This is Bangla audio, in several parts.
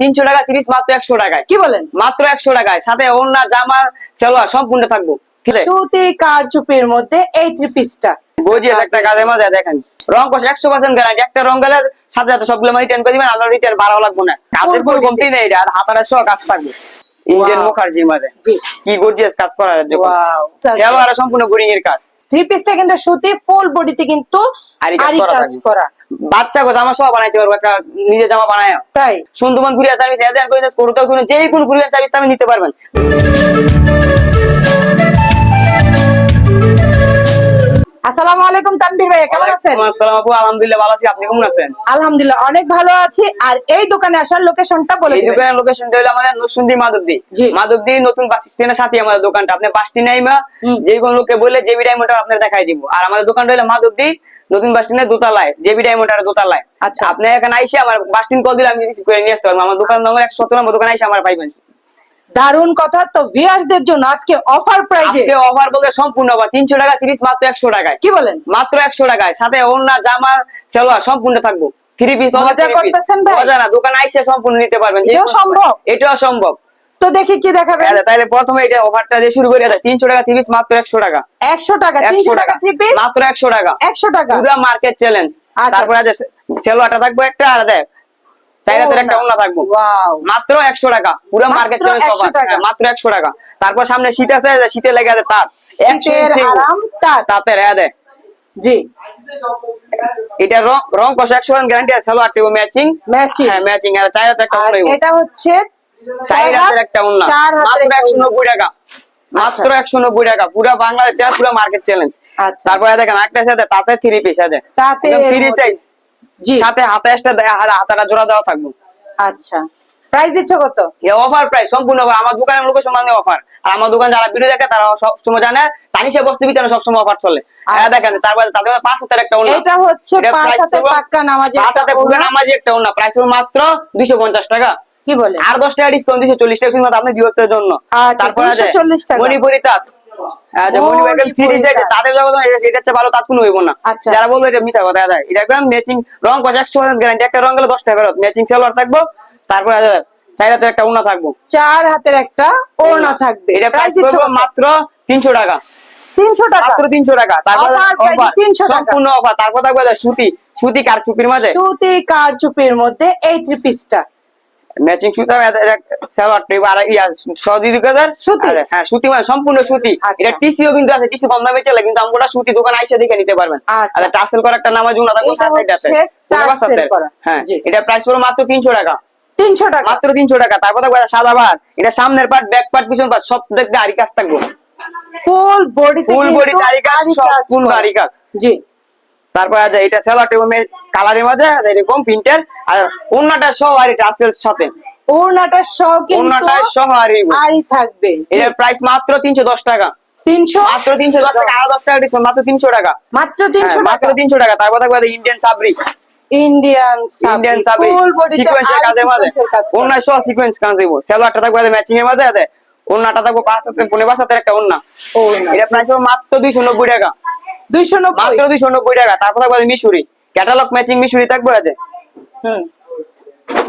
তিনশো টাকা তিরিশ মাত্র একশো টাকায়। কি বলেন? মাত্র একশো টাকায়। সাথে ওড়না জামা সেলোয়ার সম্পূর্ণ থাকব। ঠিক সুতি কারচুপির মধ্যে এই থ্রি পিসটা গজিয়ে একটা কাজের মাঝে দেখেন। রং কষ একশো পার্সেন্ট গ্যারান্টি একটা রং গেলে সাথে সাথে সবগুলো রিটার্ন করে দিবেন আপনার রিটার্ন বাড়াও লাগবে না। কাজের কোনো কমতি নেই এটা হাতারা সহ কাজ থাকবে। ইন্ডিয়ান মুখার্জির মাঝে। কি গর্জিয়াস কাজ করার ওয়াও সম্পূর্ণ এর কাজ। থ্রি পিসটা কিন্তু সুতি ফুল বডিতে কিন্তু আরি কাজ। করা। বাচ্চা গো জামা সব বানাইতে পারব একটা নিজের জামা বানায়। তাই? সুন্দরবন ঘুরিয়া সার্ভিস এদের করে করতে কোনো যে কোনো ঘুরিয়া সার্ভিস আমি নিতে পারবেন। আসসালামু আলাইকুম তানভীর ভাই কেমন আছেন? আসসালাম আপু আলহামদুলিল্লাহ ভালো আছি আপনি কেমন আছেন? আলহামদুলিল্লাহ অনেক ভালো আছি। আর এই দোকানে আসার লোকেশনটা বলে এই দোকানের লোকেশনটা হলো আমাদের নরসিংদী মাধবদী। নতুন বাস স্ট্যান্ডের সাথে আমাদের দোকানটা। আপনি বাসটি নাইমা। যে কোনো লোককে বললে জেবি ডায়মন্ডার আপনার দেখাই দিব। আর আমাদের দোকানটা হলো মাধবদী নতুন বাস স্ট্যান্ডের দোতলায় জেবি ডায়মন্ডার দোতলায়। আচ্ছা। আপনি এখানে আইসে আমার বাস স্ট্যান্ড কল দিলে আমি রিসিভ করে নিয়ে আসতে পারব। আমার দোকান নম্বর একশো সত্তর নম্বর দোকানে আইসে আমার পাইবেন দারুণ কথা। তো ভিউয়ার্সদের জন্য আজকে অফার প্রাইজে আজকে অফার বলতে সম্পূর্ণ অফার তিনশো টাকা তিরিশ মাত্র একশো টাকায়। কি বলেন? মাত্র একশো টাকায়। সাথে ওড়না জামা সেলোয়ার সম্পূর্ণ থাকব। থ্রি পিস মজা করতেছেন ভাই? মজা না দোকান আইসে সম্পূর্ণ নিতে পারবেন। যে এটাও সম্ভব? এটাও সম্ভব। তো দেখি কি দেখাবেন। হ্যাঁ, তাহলে প্রথমে এটা অফারটা দিয়ে শুরু করে। দেয় তিনশো টাকা তিরিশ মাত্র একশো টাকা। একশো টাকা তিনশো একশো টাকা। টাকা থ্রি পিস মাত্র একশো টাকা। একশো টাকা। পুরো মার্কেট চ্যালেঞ্জ আচ্ছা। তারপরে আছে সেলোয়ারটা থাকব একটা আর দেখ একটা থাকব। মাত্র একশো টাকা। পুরো মার্কেট চ্যালেঞ্জ 100 টাকা। মাত্র একশো টাকা। তারপর সামনে শীত আছে শীতে লেগে আছে তাতে রেয়া দেয় জি। এটা রং রং কষ একশো গ্যারান্টি আছে। সালোয়ার টিও ম্যাচিং ম্যাচিং হ্যাঁ আর একটা এটা হচ্ছে চার একটা ওড়না। মাত্র একশো নব্বই টাকা। মাত্র একশো নব্বই টাকা। পুরো বাংলাদেশ চ্যালেঞ্জ পুরো মার্কেট চ্যালেঞ্জ আচ্ছা। তারপরে দেখেন একটা সাথে তাতে থ্রি পিস আছে তাতে থ্রি সাইজ সাথে হাতে একটা হাতাটা জোড়া দেওয়া থাকবে। আচ্ছা। প্রাইস দিচ্ছ কত? অফার প্রাইস সম্পূর্ণ offer। আমার দোকানের লোকেশন মানে অফার আর আমার দোকান যারা ভিডিও দেখে তারা সবসময় জানে তানিশে বস্তু ভিতরে সবসময় অফার চলে। আচ্ছা। দেখেন তারপরে তাদের পাঁচ হাতের একটা ওড়না। এটা হচ্ছে পাঁচ পড়বে- পাক্কা নামাজের পাঁচ হাতে পুরো নামাজি একটা ওড়না। প্রাইস মাত্র দুইশো পঞ্চাশ টাকা। কি বলে? আর দশ টাকা ডিসকাউন্ট দিচ্ছে চল্লিশ টাকা। শুধু আপনি বিহস্তের জন্য। আচ্ছা, তারপরে 240। মণিপুরি তাঁত। আচ্ছা, মণিপুরি একদম মণিপুরি free তাদের জগৎ এটা হচ্ছে ভালো তাঁত হইব না। আচ্ছা। যারা বলব এটা মিথ্যা কথা দেয় এটা একদম ম্যাচিং রং কষ একশো গ্যারান্টি একটা রং গেলে দশ টাকা ফেরত ম্যাচিং সেলোয়ার থাকব তারপরে আছে চাইরাতের একটা ওড়না থাকব। চার হাতের একটা ওড়না থাকবে। এটা প্রাইস মাত্র তিনশো টাকা। তিনশো টাকা? মাত্র তিনশো টাকা। তারপর Offer price offer, 300 টাকা। সম্পূর্ণ অফার তারপর থাকবে সুতি সুতি কার চুপির মাঝে সুতি কারচুপির মধ্যে এই থ্রি পিসটা ম্যাচিং সুতা সেলোয়ার টিপ আর ইয়া সদি দুকাদার সুতি? হ্যাঁ সুতি মানে সম্পূর্ণ সুতি। আচ্ছা। এটা টিসিও কিন্তু আছে টিসি কম দামে চলে কিন্তু আমরা সুতি দোকান আইসা দেখে নিতে পারবেন। আচ্ছা। আর টাসেল করা একটা নামাজ উনা এটাতে। হ্যাঁ এটা প্রাইস মাত্র তিনশো টাকা। তিনশো টাকা। মাত্র তিনশো টাকা। তারপর সাদা ভাত এটা সামনের পার্ট ব্যাক পার্ট পিছন পার্ট সব দেখবে আরি কাজ থাকবে ফুল বডি ফুল বডি আরি কাজ ফুল আরি কাজ জি। তারপর আছে এটা সেলার টেবিল কালারের মাঝে এরকম প্রিন্টের আর অন্যটা সহ আর এটা আসেল সাথে। ওড়নাটা সহ কিন্তু অন্যটা সহ আর আরই থাকবে। এটার প্রাইস মাত্র তিনশো দশ টাকা। তিনশো? মাত্র তিনশো দশ টাকা মাত্র তিনশো টাকা। মাত্র হ্যাঁ, তিনশো মাত্র টাকা? তিনশো টাকা। তারপর থাকবে ইন্ডিয়ান সাবরি ইন্ডিয়ান ইন্ডিয়ান সাবরি সিকোয়েন্সের কাজের মাঝে। কাজ অন্য সহ সিকোয়েন্স কাজ দিব সেলোয়ারটা থাকবে ম্যাচিং এর মাঝে আছে। অন্যটা থাকবে পাঁচ হাতে পনেরো পাঁচ হাতের একটা অন্য ওড়না। এটা প্রাইস মাত্র দুইশো নব্বই টাকা। দুইশো নব্বই। মাত্র দুইশো নব্বই টাকা তারপর থাকবে মিশুরি। ক্যাটালগ ম্যাচিং মিশুরি থাকবে আছে? হুম।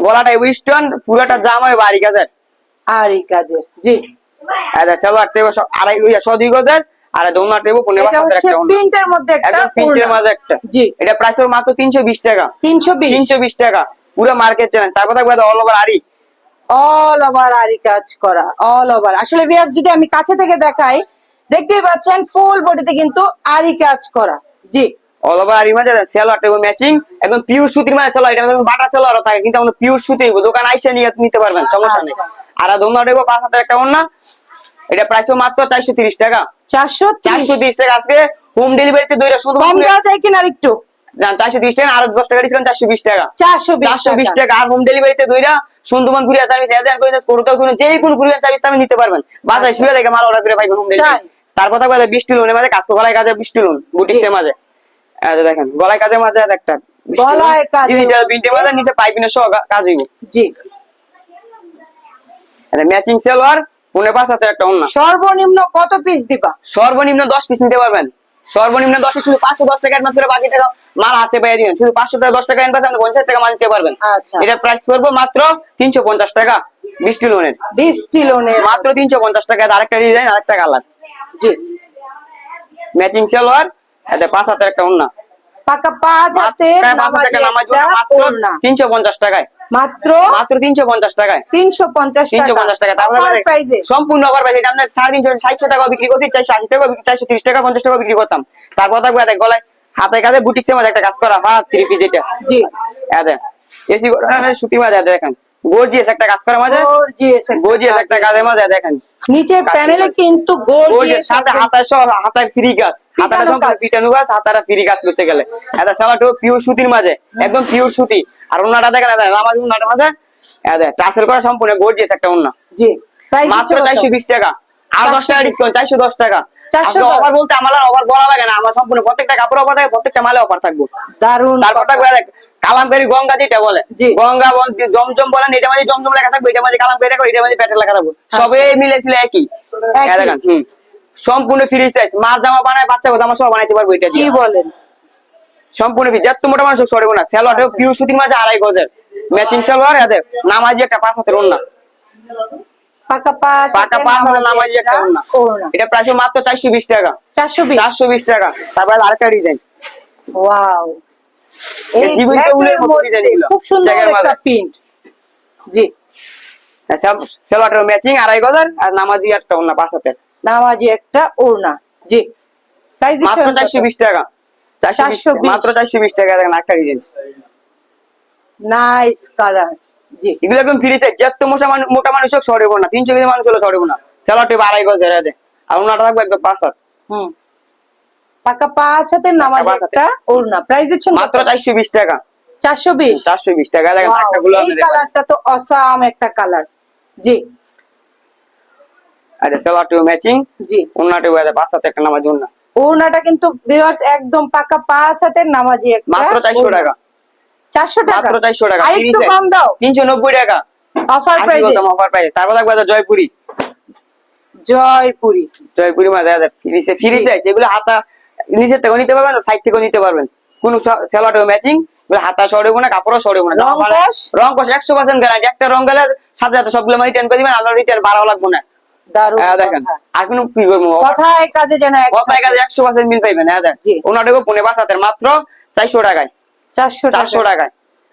গলাটা ওয়েস্টার্ন পুরোটা জাম বাড়ি কাজের আরই কাজের জি। আচ্ছা সেলোয়ার টেবো আড়াই ওই দুই গজের আর দোলনা টেবো পনেরো প্রিন্টের মধ্যে একটা প্রিন্টের মাঝে একটা। জি। এটা প্রাইস হবে মাত্র তিনশো বিশ টাকা। তিনশো বিশ। তিনশো বিশ টাকা। পুরো মার্কেট চ্যালেঞ্জ তারপর থাকবে অল ওভার অল ওভার কাজ করা অল ওভার আসলে যদি আমি কাছে থেকে দেখাই দেখতেই পাচ্ছেন ফুল বডিতে কিন্তু আরি কাজ করা। জি। অল ওভার আরি মাঝে সেলোয়ার ম্যাচিং একদম পিওর সুতির মাঝে সেলোয়ার এটা বাটা সেলোয়ারও থাকে কিন্তু আমাদের পিওর সুতি দোকান আইসা নিয়ে নিতে পারবেন সমস্যা নেই। আর দোলনা টেবো পাঁচ হাতের একটা অন্য এটা প্রাইস মাত্র চারশো তিরিশ টাকা। চারশো চারশো তিরিশ টাকা আজকে হোম ডেলিভারিতে দুইটা শুধু কম দেওয়া যায় কিনা আর একটু চারশো তিরিশ টাকা আর দশ টাকা ডিসকাউন্ট চারশো বিশ টাকা। চারশো চারশো বিশ টাকা। আর হোম ডেলিভারিতে দুইটা সুন্দরবন কুরিয়ার সার্ভিস এজেন্ট করে করতে যে কোনো কুরিয়ার সার্ভিস আমি নিতে পারবেন। বাসায় শুয়ে দেখে মাল অর্ডার করে পাইবেন হোম ডেলিভারি? তারপর থাকবে বৃষ্টি লোনের মাঝে কাজ গলায় কাজে বৃষ্টি লোন বুটিক্সের মাঝে। দেখেন গলায় কাজের মাঝে একটা গলায় কাজের ডিজিটাল প্রিন্টের মাঝে নিচে পাইপিনের সহ কাজ হইব। জি। ম্যাচিং সেলোয়ার পনেরো পাঁচ হাতে একটা অন্য সর্বনিম্ন কত পিস দিবা? সর্বনিম্ন দশ পিস নিতে পারবেন। সর্বনিম্ন দশ শুধু পাঁচশো দশ টাকা অ্যাডভান্স করে বাকি টাকা মাল হাতে পেয়ে দিবেন। শুধু পাঁচশো দশ টাকা দশ টাকা অ্যাডভান্স আপনি পঞ্চাশ টাকা মাল দিতে পারবেন। আচ্ছা। এটা প্রাইস করব মাত্র তিনশো পঞ্চাশ টাকা বৃষ্টি লোনের। বৃষ্টি লোনের। মাত্র তিনশো পঞ্চাশ টাকা আরেকটা ডিজাইন আরেকটা কালার জি। ম্যাচিং সালোয়ার এতে পাঁচ হাতের একটা ওন্না পাকা পাঁচ হাতের তিনশো পঞ্চাশ টাকায়। মাত্র মাত্র তিনশো পঞ্চাশ টাকায়। তিনশো পঞ্চাশ তিনশো পঞ্চাশ টাকা সম্পূর্ণ প্রাইস এটা আমরা সাড়ে তিনশো ষাটশো টাকা বিক্রি করছি চারশো আশি টাকা চারশো তিরিশ টাকা পঞ্চাশ টাকা বিক্রি করতাম। তারপর থাকবে দেখ গলায় হাতে কাজে বুটিক্সের মধ্যে একটা কাজ করা হ্যাঁ থ্রি পিস এটা। জি। এতে এসি সুতি মাঝে দেখেন গর্জিয়াস একটা কাজ করা মাঝে গর্জিয়াস গর্জিয়াস একটা কাজের মাঝে দেখেন। নিচের প্যানেলে কিন্তু গর্জিয়াস গর্জিয়াস সাথে হাতায় সব হাতায় ফ্রি গাছ। হাতাটা সম্পূর্ণ পিটানো গাছ হাতারা ফ্রি গাছ করতে গেলে। এটা সালাটো পিওর সুতির মাঝে একদম পিওর সুতি। আর ওনাটা দেখেন আমার ওনাটার মাঝে। এতে টাসেল করা সম্পূর্ণ গর্জিয়াস একটা ওনা জি মাত্র চারশো বিশ টাকা। আর দশ টাকা ডিসকাউন্ট চারশো দশ টাকা। অফার বলতে আমার অফার বলা লাগে না। আমার সম্পূর্ণ প্রত্যেকটা কাপড় অফার থাকে প্রত্যেকটা মালে অফার থাকবে। দারুণ তারপর থাকবে দেখ কালামকারি গঙ্গা যেটা বলে গঙ্গা জমজম বলেন এটা মাঝে জমজম লেখা থাকবে এটা মাঝে কালামকারি লেখা এটা মাঝে প্যাটেল লেখা থাকবে। সবে মিলে ছিল একই। দেখেন হুম। সম্পূর্ণ ফ্রি সাইজ মার জামা বানায় বাচ্চা জামা সব বানাইতে পারব এটা কি বলেন? সম্পূর্ণ ফ্রি যত মোটা মানুষ সরবে না সালোয়ার আচ্ছা। পিওর সুতির মাঝে আড়াই গজের। ম্যাচিং সালোয়ার এদের। নামাজি একটা পাঁচ হাতের ওন্না পাকা পাঁচ পাকা পাঁচ হাতের নামাজি একটা ওড়না। এটা প্রাইস মাত্র চারশো বিশ টাকা। চারশো বিশ? টাকা। তারপরে আরেকটা ডিজাইন ওয়াও। জীবন্ত উলের মতো মধ্যে খুব সুন্দর একটা প্রিন্ট। জি। সেলোয়ারটার ম্যাচিং আড়াই গজার আর নামাজি একটা অন্য পাঁচ নামাজি একটা ওড়না। জি। প্রাইস মাত্র টাকা। চারশো বিশ 420 মাত্র চারশো বিশ টাকা দেখেন একটা ডিজাইন নাইস কালার জি। এগুলো একদম ফ্রি সাইজ যত মোটা মানুষ মোটা মানুষ হোক সরব না। তিনশো কেজি মানুষ হলে সরব না। সেলোয়ারটি আড়াই গজের আছে। আর ওনাটা থাকবে একদম পাঁচ হাত। হুম। পাকা পাঁচ হাতের নামাজি। একটা ওড়না। প্রাইস দিচ্ছেন মাত্র চারশো বিশ টাকা। চারশো বিশ? চারশো বিশ টাকা। দেখেন একটা গুলো এই কালারটা তো অসাম একটা কালার জি। আচ্ছা সেলোয়ারটিও ম্যাচিং জি। ওনাটিও পাঁচ হাত একটা নামাজি ওনা ওড়নাটা কিন্তু ভিউয়ার্স একদম পাকা পাঁচ হাতের নামাজি একটা মাত্র চারশো টাকা। চারশো টাকা? মাত্র চারশো টাকা। আর একটু কম দাও। তিনশো নব্বই টাকা। অফার প্রাইজে অফার প্রাইস তারপর থাকবে জয়পুরি। জয়পুরি। জয়পুরি মা দাদা ফ্রি ফ্রি জি। এগুলো হাতা নিচের থেকেও নিতে পারবেন সাইড থেকেও নিতে পারবেন। কোন সেলোয়ারও ম্যাচিং হাতা সরবে না কাপড়ও সরবে না। রং কষ? একশো পার্সেন্ট গ্যারান্টি একটা রং গেলে সাথে সাথে সবগুলো রিটার্ন করে দিবেন আপনার রিটার্ন বাড়াও লাগবে না। হ্যাঁ, দেখেন আর কোনো কি করব? কথায় কাজে যেন কথায় কাজে একশো পার্সেন্ট মিল পাইবেন হ্যাঁ দেখ। ওনাটাকে মাত্র চারশো টাকায়। চারশো চারশো টাকায়।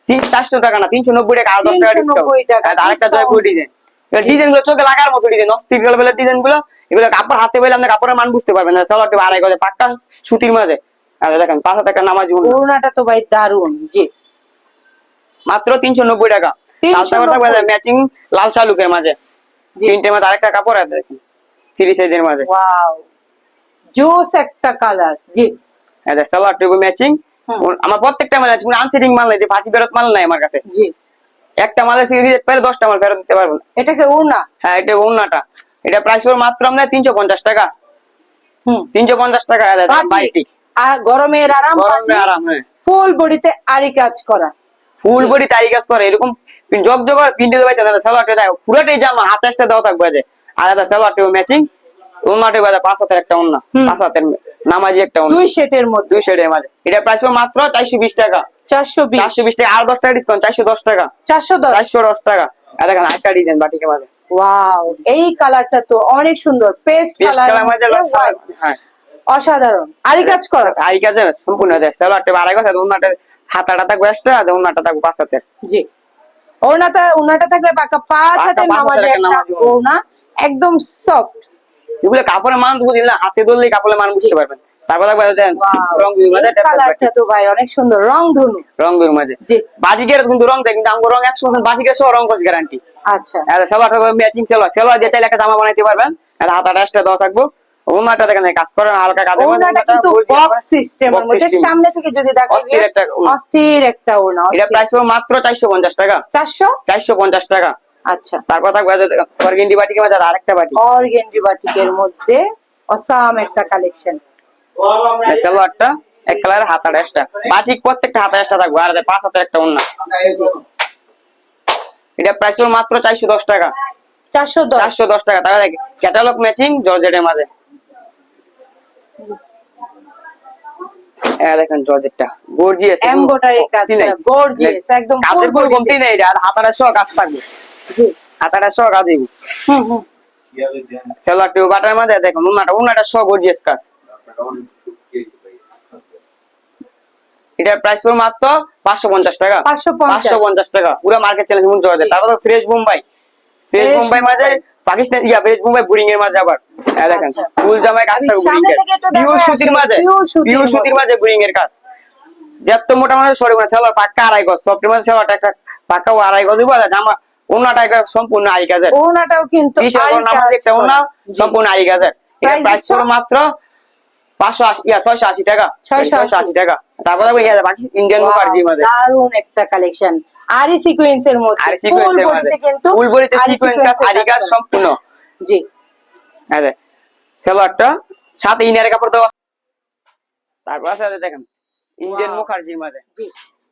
তিন চারশো টাকা না তিনশো নব্বই টাকা আর দশ টাকা ডিসকাউন্ট আরেকটা জয়পুর ডিজাইন ডিজাইনগুলো চোখে লাগার মতো ডিজাইন অস্থির লেভেলের ডিজাইনগুলো এগুলো কাপড় হাতে পেলে আপনি কাপড়ের মান বুঝতে পারবেন না সলারটি আড়াই গজে পাক্কা। সুতির মাঝে। দেখেন পাঁচ হাতে একটা নামাজ ওড়নাটা তো ভাই দারুণ জি। মাত্র তিনশো নব্বই টাকা। 390 ম্যাচিং লাল শালুকের মাঝে। জি। তিনটের মাঝে আরেকটা কাপড় আছে দেখেন। থ্রি সাইজের মাঝে। ওয়াও। জোস একটা কালার জি। সালোয়ার টুকু ম্যাচিং আমার প্রত্যেকটা মাল আছে আনসেটিং মাল নাই পার্টি ফেরত মাল নাই আমার কাছে। জি। একটা মালের পেলে দশটা মাল ফেরত দিতে পারব। না এটাকে ওড়না? হ্যাঁ এটা অন্যটা এটা প্রাইস মাত্র আপনার তিনশো পঞ্চাশ টাকা। তিনশো পঞ্চাশ টাকা বাটিক। আর গরমের আরাম আরাম হ্যাঁ। ফুল বডিতে আরি কাজ করা। ফুল বডি তারি কাজ করে এরকম জগ জগ আর পিন্টে দেওয়া সালোয়ারটা দেয় পুরোটাই জামা হাতে আসতে দেওয়া থাকবে যে আর এটা সালোয়ারটা ম্যাচিং অন্যটা বাজে পাঁচ হাতের একটা অন্য পাঁচ হাতের নামাজি একটা দুই সেটের মধ্যে। দুই শেডের মাঝে। এটা প্রাইস মাত্র চারশো বিশ টাকা। চারশো বিশ। চারশো বিশ টাকা আর দশ টাকা ডিসকাউন্ট চারশো দশ টাকা। চারশো দশ। চারশো দশ টাকা। আর দেখেন আরেকটা ডিজাইন বাটিকের মাঝে। ওয়াও এই কালারটা তো অনেক সুন্দর পেস্ট পেস্ট কালার হ্যাঁ। অসাধারণ। আরি কাজ করা। আই কাজে সম্পূর্ণ সালোয়ারটা আড়াই হাতাটা থাকবে এক্সট্রা আর অন্যটা থাকবে পাঁচ হাতের। জি। ওনাটা ওনাটা থাকবে পাকা পাঁচ হাতের নামাজে একটা। ওনা একদম সফট এগুলো কাপড়ের মান বুঝলি না হাতে ধরলেই কাপড়ের মান বুঝতে পারবেন। তারপর দেন মাঝে কালারটা তো ভাই অনেক সুন্দর রং ধনু। মাঝে। জি। বাটিকের কিন্তু রং দেয় কিন্তু আমার রং একশো পার্সেন্ট বাটিকের সহ রং কস গ্যারান্টি আচ্ছা। থাকবে ম্যাচিং দিয়ে চাইলে একটা জামা বানাইতে পারবেন। আর দেওয়া থাকব। অন্যটা দেখেন কাজ করেন হালকা ওনাটা কিন্তু বক্স সিস্টেমের মধ্যে সামনে থেকে যদি দেখেন অস্থির একটা। অস্থির একটা ওনা এটা প্রাইস মাত্র চারশো পঞ্চাশ টাকা। চারশো? চারশো পঞ্চাশ টাকা। আচ্ছা। তারপর থাকবে অর্গেন্ডি বাটিকে মাঝে আর আরেকটা বাটি অর্গেন্ডি বাটিকের মধ্যে অসাম একটা কালেকশন সালোয়ারটা এক বাটিক প্রত্যেকটা হাতা থাকবে আর পাঁচ হাতের একটা অন্য এটা প্রাইস মাত্র চারশো দশ টাকা। চারশো চারশো দশ টাকা। তাহলে ক্যাটালগ ম্যাচিং জর্জেটের মাঝে। হ্যাঁ দেখেন জর্জেটটা। গর্জিয়াস এমব্রয়ডারি কাজ গর্জিয়াস একদম ফুল কাজের পুরো বডিতে কমতি নেই এটা হাতাটা সহ কাজ থাকবে। জি। হাতাটা সহ কাজ হুম হুম। সেলার টিউ বাটার মধ্যে দেখুন সহ গর্জিয়াস কাজ। এটার প্রাইস পড়বে মাত্র পাঁচশো পঞ্চাশ টাকা। 550 পাঁচশো পঞ্চাশ টাকা। পুরো মার্কেট চ্যালেঞ্জ মন জর্জেট তারপর ফ্রেশ মুম্বাই ফ্রেশ মুম্বাই মাঝে পাকিস্তান ইয়া ফ্রেশ মুম্বাই বুরিং এর মাঝে আবার। হ্যাঁ দেখেন। আচ্ছা। ফুল জামাই কাজ থাকবে বুরিং এর। পিওর সুতির মাঝে। পিওর সুতির মাঝে বুরিং এর কাজ। যত মোটা মানে সরে মানে সেলার পাক্কা আড়াই গজ। সফটের মাঝে সেলারটা একটা পাক্কা আড়াই গজ দিব। জামা ওনাটা একটা সম্পূর্ণ আড়াই কাজের ওনাটাও কিন্তু কাজ দেখছে ওনা সম্পূর্ণ এটা Price প্রাইস? মাত্র পাঁচশো আশি ছয়শো আশি টাকা। ছয়শো আশি। টাকা। তারপর বাকি ইন্ডিয়ান Wow, মুখার্জি মাঝে একটা কালেকশন আরি সিকোয়েন্সের মধ্যে আর সিকোয়েন্সের মাঝে কিন্তু ফুল বডিতে সিকোয়েন্স কাজ sequence এর আড়ি কাজ সম্পূর্ণ। জি। সেলোয়ারটা সাথে ইনারের কাপড় দেওয়া আছে। তারপর আছে দেখেন ইন্ডিয়ান. মুখার্জির মাঝে জি।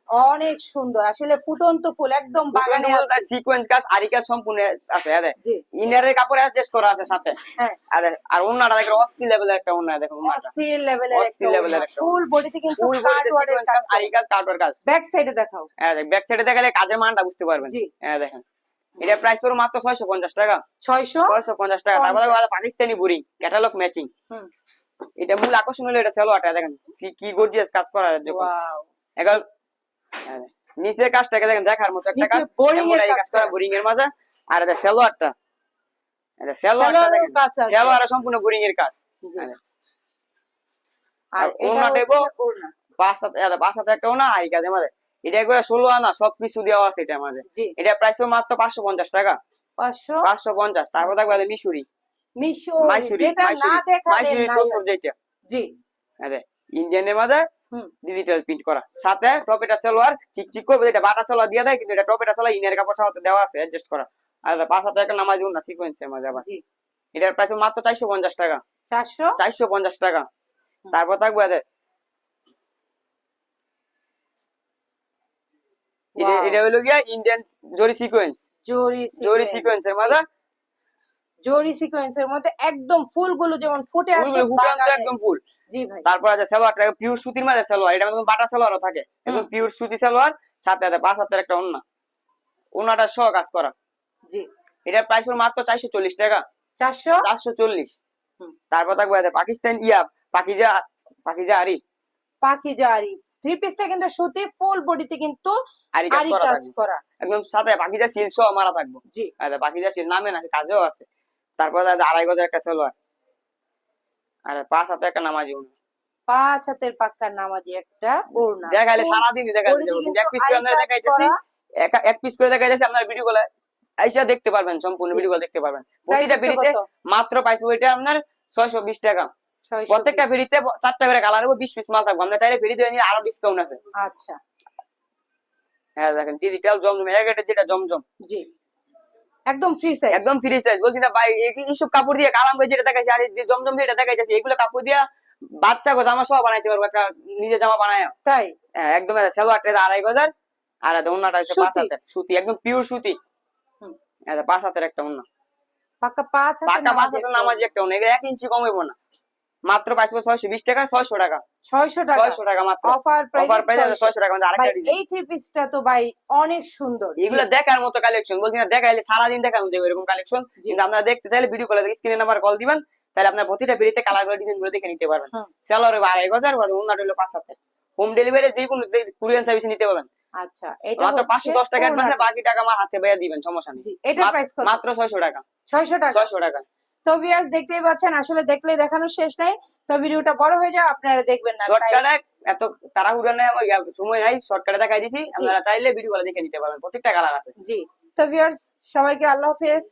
অনেক সুন্দর। আসলে ফুটন্ত ফুল একদম বাগানে আছে। সিকোয়েন্স কাজ আড়ি কাজ সম্পূর্ণ আছে দেখ জি। ইনারের কাপড় অ্যাডজাস্ট করা আছে সাথে। হ্যাঁ। আর আর ওনাটা দেখো অস্থির লেভেলের একটা ওনা দেখো অস্থির লেভেলের অস্থির level এর একটা ফুল বডিতে কিন্তু কাটওয়ার্ডের কাজ কাজ আড়ি কাজ কাজ ব্যাক সাইডে দেখাও। হ্যাঁ ব্যাক সাইডে দেখালে কাজের মানটা বুঝতে পারবেন। জি। হ্যাঁ দেখেন। এটা প্রাইস হলো মাত্র ছয়শো পঞ্চাশ টাকা। ছয়শো ছয়শো পঞ্চাশ টাকা। তারপরে দেখো পাকিস্তানি বুড়ি ক্যাটালগ ম্যাচিং হুম। এটা মূল আকর্ষণ হলো এটা সেলোয়ারটা দেখেন। কি- কি গর্জিয়াস কাজ করা ওয়াও এখন নিচের কাজটাকে দেখেন? দেখার মতো একটা কাজ boring এর কাজ কাজ করা করা। বোরিং এর মাঝে। আর এটা সেলোয়ারটা। এটা সেলোয়ারটা দেখেন। সেলোয়ার সম্পূর্ণ বোরিং এর কাজ। আর। ওড়না। পাঁচ হাতে এটা হাতে একটা না আর এই কাজের মাঝে। এটা একবার ষোলো আনা সব কিছু দেওয়া আছে এটা মাঝে। এটা প্রাইস মাত্র পাঁচশো পঞ্চাশ টাকা। পাঁচশো? পঞ্চাশ তারপর দেখবে আছে মিশুরি। মিশরি মাইসুরি যেটা না মাইসুরি যেটা। জি। ইন্ডিয়ানের মাঝে ডিজিটাল প্রিন্ট করা। সাথে টপেটা সালোয়ার চিক চিক করবে। এটা বাটা সালোয়ার দিয়ে দেয় কিন্তু এটা টপেটা সালোয়ার ইনের কাপড় সাথে দেওয়া আছে অ্যাডজাস্ট করা। আর পাঁচ হাতে একটা নামাজ না সিকোয়েন্সের মাঝে আবার। এটার প্রাইস মাত্র চারশো পঞ্চাশ টাকা। চারশো? চারশো পঞ্চাশ টাকা। তারপর থাকবে এদের। এটা এটা হলো গিয়া ইন্ডিয়ান জরি সিকোয়েন্স জরি জরি sequence। সিকোয়েন্সের মাঝে জরি সিকোয়েন্সের মধ্যে একদম ফুলগুলো যেমন ফুটে আছে। একদম ফুল। তারপর আছে সালোয়ারটা পিওর সুতির মাঝে সালোয়ার এটা মধ্যে বাটা সালোয়ারও থাকে। একদম পিওর সুতি সালোয়ার সাথে আছে পাঁচ হাতের একটা ওন্না। ওন্নাটা সহ কাজ করা। জি। এটার প্রাইস হলো মাত্র চারশো চল্লিশ টাকা। চারশো? চারশো চল্লিশ। তারপর থাকবে এদের পাকিস্তান ইয়া পাকিজা পাকিজা আরি পাখি জারি থ্রি পিসটা কিন্তু সুতি ফুল বডিতে কিন্তু আরি কাজ করা একদম সাথে পাকিজা সিল সহ মারা থাকব। জি। আর পাকিজা সিল নামে না কাজেও আছে। তারপর আছে আড়াই গজের একটা সালোয়ার। আর পাঁচ হাতে একটা নামাজি ওড়না। পাঁচ হাতের পাক্কার নামাজি একটা ওড়না। দেখাইলে ফুল সারাদিন দেখা যাচ্ছে এক পিস করে আমরা দেখাইতেছি এক- এক পিস করে দেখাইতেছি আপনার ভিডিও গুলো আইসা দেখতে পারবেন সম্পূর্ণ ভিডিও গুলো দেখতে পারবেন। প্রতিটা কত? মাত্র পাইছে ওইটা আপনার ছয়শো বিশ টাকা। প্রত্যেকটা ফেরিতে চারটা করে কালার হবে বিশ পিস মাল থাকবে। আমরা চাইলে ফেরিতে নিয়ে আরও ডিসকাউন্ট আছে। আচ্ছা। হ্যাঁ দেখেন ডিজিটাল জমজম এগারোটা যেটা জমজম। জি। একদম ফ্রি সাইজ একদম ফ্রি সাইজ বলছি না ভাই এইসব কাপড় দিয়ে কালাম করে যেটা দেখাইছে আর যে জমজম এটা দেখাইছে এগুলো কাপড় দিয়ে বাচ্চা গো জামা সব বানাইতে পারব একটা নিজে জামা বানায়। তাই? একদম একদম সালোয়ারটা আড়াই হাজার আর অন্যটা হচ্ছে পাঁচ। হাতের। সুতি একদম পিওর সুতি। পাঁচ হাতের একটা অন্য পাক্কা পাঁচ পাকা পাঁচ হাতের নামাজি একটা অন্য এক ইঞ্চি কমেবো হইব না। মাত্র পাইছো ছয়শো বিশ টাকা ছয়শো টাকা। ছয়শো টাকা। ছয়শো টাকা মাত্র। অফার প্রাইস অফার প্রাইস আছে ছয়শো টাকা আরেকটা এই থ্রি পিসটা তো ভাই অনেক সুন্দর। এগুলো দেখার মতো কালেকশন বলছি না দেখাইলে সারাদিন দেখানো যাবে এরকম কালেকশন কিন্তু আপনারা দেখতে চাইলে ভিডিও কলে স্ক্রিনে নাম্বার কল দিবেন তাহলে আপনার প্রতিটা বেরিতে কালার ডিজাইনগুলো দেখে নিতে পারবেন। আড়াই হাজার হলো পাঁচ হোম ডেলিভারি যে কোনো কুরিয়ান সার্ভিস নিতে পারবেন। আচ্ছা এটা মাত্র টাকা। বাকি টাকা আমার হাতে দিবেন সমস্যা নেই। এটা প্রাইস কত? মাত্র ছয়শো টাকা। ছয়শো টাকা। ছয়শো টাকা। তো ভিউয়ার্স দেখতেই পাচ্ছেন আসলে দেখলে দেখানো শেষ নাই। তো ভিডিওটা বড় হয়ে যাও আপনারা দেখবেন না শর্টকাটে এত তাড়াহুড়া নেই ইয়া- সময় নাই শর্টকাটে দেখাই দিছি। আপনারা চাইলে ভিডিও দেখে নিতে পারবেন প্রত্যেকটা কালার আছে। জি। তো ভিউয়ার্স সবাইকে আল্লাহ হাফেজ।